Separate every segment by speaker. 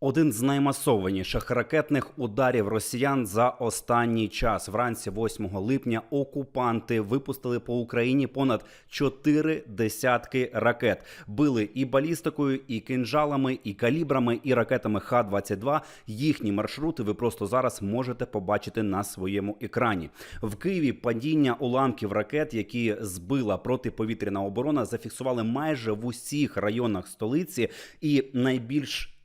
Speaker 1: Один з наймасованіших ракетних ударів росіян за останній час. Вранці 8 липня окупанти випустили по Україні понад чотири десятки ракет. Били і балістикою, і кинжалами, і калібрами, і ракетами Х-22. Їхні маршрути ви просто зараз можете побачити на своєму екрані. В Києві падіння уламків ракет, які збила протиповітряна оборона, зафіксували майже в усіх районах столиці, і найбільш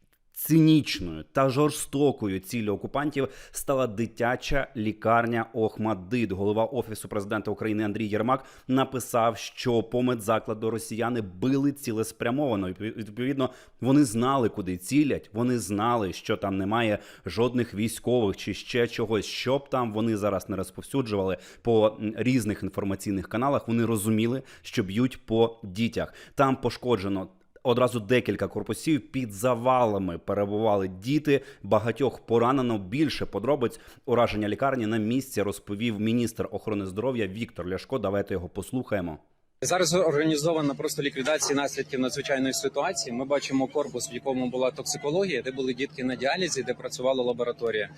Speaker 1: Цинічною та жорстокою ціллю окупантів стала дитяча лікарня Охмаддит. Голова офісу президента України Андрій Єрмак написав, що по медзакладу росіяни били цілеспрямовано. Відповідно, вони знали, куди цілять. Вони знали, що там немає жодних військових чи ще чогось. Щоб там вони зараз не розповсюджували по різних інформаційних каналах. Вони розуміли, що б'ють по дітях. Там пошкоджено Одразу декілька корпусів під завалами перебували діти. Багатьох поранено. Більше подробиць ураження лікарні на місці розповів міністр охорони здоров'я Віктор Ляшко. Давайте його послухаємо.
Speaker 2: Зараз організована просто ліквідація наслідків надзвичайної ситуації. Ми бачимо корпус, в якому була токсикологія, де були дітки на діалізі, де працювала лабораторія.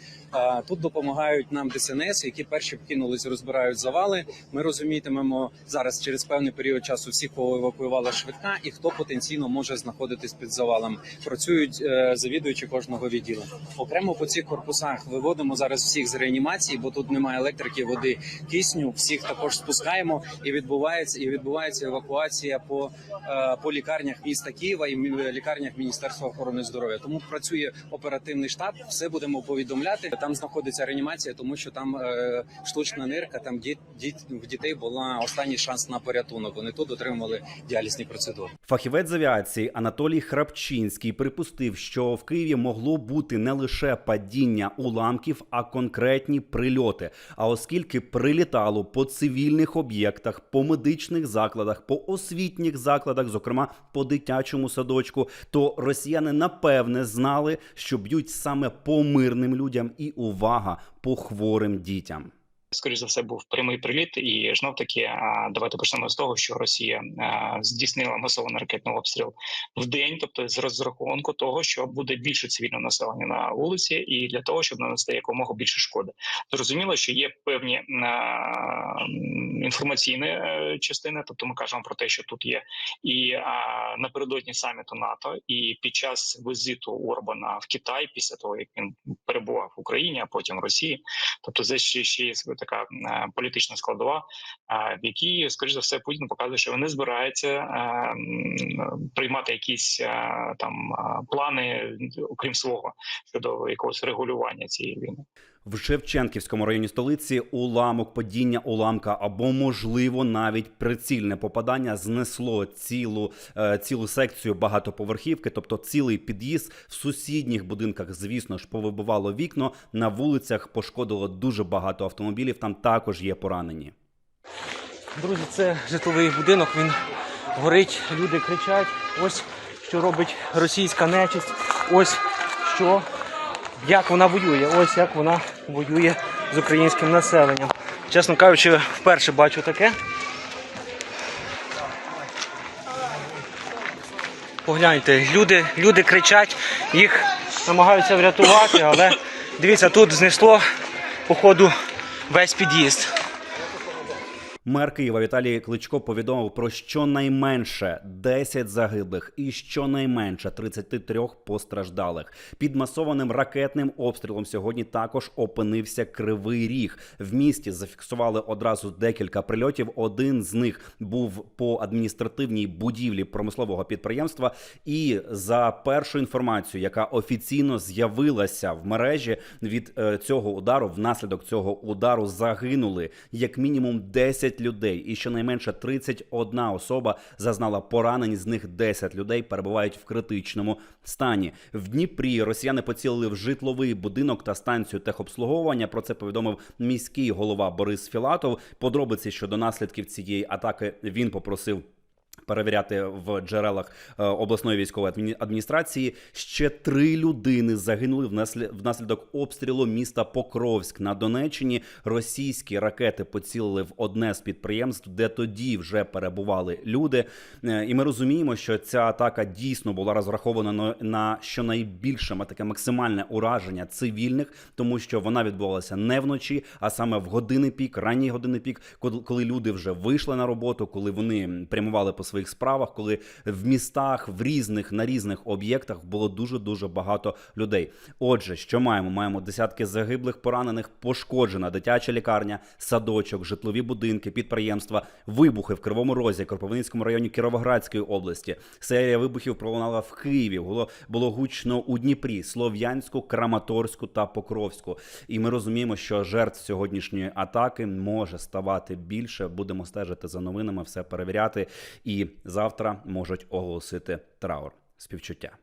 Speaker 2: Тут допомагають нам ДСНС, які перші вкинулись, розбирають завали. Ми розумітимемо зараз через певний період часу всіх поевакуювала швидка, і хто потенційно може знаходитись під завалом. Працюють е, завідуючі кожного відділу. Окремо по цих корпусах виводимо зараз всіх з реанімації, бо тут немає електрики, води, кисню. Всіх також спускаємо і відбувається і відбувається евакуація по, е, по лікарнях міста Києва і мі- лікарнях Міністерства охорони здоров'я. Тому працює оперативний штаб. Все будемо повідомляти. Там знаходиться реанімація, тому що там е, штучна нирка. Там діт, діт, в дітей була останній шанс на порятунок. Вони тут отримали діалізні процедури.
Speaker 1: Фахівець з авіації Анатолій Храпчинський припустив, що в Києві могло бути не лише падіння уламків, а конкретні прильоти. А оскільки прилітало по цивільних об'єктах, по медичних закладах, по освітніх закладах, зокрема по дитячому садочку, то росіяни напевне знали, що б'ють саме по мирним людям і увага по хворим дітям.
Speaker 3: Скоріш за все, був прямий приліт, і знов таки давайте почнемо з того, що Росія здійснила масований ракетний обстріл в день, тобто з розрахунку того, що буде більше цивільного населення на вулиці, і для того, щоб нанести якомога більше шкоди. Зрозуміло, що є певні інформаційні е, частини, тобто ми кажемо про те, що тут є і напередодні саміту НАТО, і під час візиту Орбана в Китай, після того як він перебував в Україні, а потім в Росії. Тобто, це ще, ще є така е, політична складова, е, в якій, скоріш за все, Путін показує, що вони не збирається е, приймати якісь там плани, окрім свого, щодо якогось регулювання цієї війни.
Speaker 1: В Шевченківському районі столиці уламок падіння уламка або, можливо, навіть прицільне попадання знесло цілу, е, цілу секцію багатоповерхівки, тобто цілий під'їзд в сусідніх будинках, звісно ж, повибивало вікно. На вулицях пошкодило дуже багато автомобілів. Там також є поранені.
Speaker 4: Друзі, це житловий будинок, він горить, люди кричать. Ось що робить російська нечисть. Ось що, як вона воює, ось як вона воює з українським населенням. Чесно кажучи, вперше бачу таке. Погляньте, люди, люди кричать, їх намагаються врятувати, але дивіться, тут знесло, походу, весь під'їзд.
Speaker 1: Мер Києва Віталій Кличко повідомив про щонайменше 10 загиблих і щонайменше 33 постраждалих. Під масованим ракетним обстрілом сьогодні також опинився Кривий Ріг. В місті зафіксували одразу декілька прильотів. Один з них був по адміністративній будівлі промислового підприємства. І за першу інформацію, яка офіційно з'явилася в мережі від е, цього удару, внаслідок цього удару загинули як мінімум 10 людей, і щонайменше 31 особа зазнала поранень. З них 10 людей перебувають в критичному стані. В Дніпрі росіяни поцілили в житловий будинок та станцію техобслуговування. Про це повідомив міський голова Борис Філатов. Подробиці щодо наслідків цієї атаки він попросив Перевіряти в джерелах е, обласної військової адміні- адміністрації ще три людини загинули внаслід- внаслідок обстрілу міста Покровськ на Донеччині. Російські ракети поцілили в одне з підприємств, де тоді вже перебували люди. Е, І ми розуміємо, що ця атака дійсно була розрахована на- на щонайбільше таке максимальне ураження цивільних, тому що вона відбувалася не вночі, а саме в години пік, ранні години пік, коли люди вже вийшли на роботу, коли вони прямували по своїх справах, коли в містах, в різних на різних об'єктах було дуже дуже багато людей. Отже, що маємо? Маємо десятки загиблих, поранених, пошкоджена дитяча лікарня, садочок, житлові будинки, підприємства, вибухи в Кривому Розі, Кропивницькому районі Кіровоградської області. Серія вибухів пролунала в Києві. Було було гучно у Дніпрі, Слов'янську, Краматорську та Покровську. І ми розуміємо, що жертв сьогоднішньої атаки може ставати більше. Будемо стежити за новинами, все перевіряти. І завтра можуть оголосити траур. Співчуття.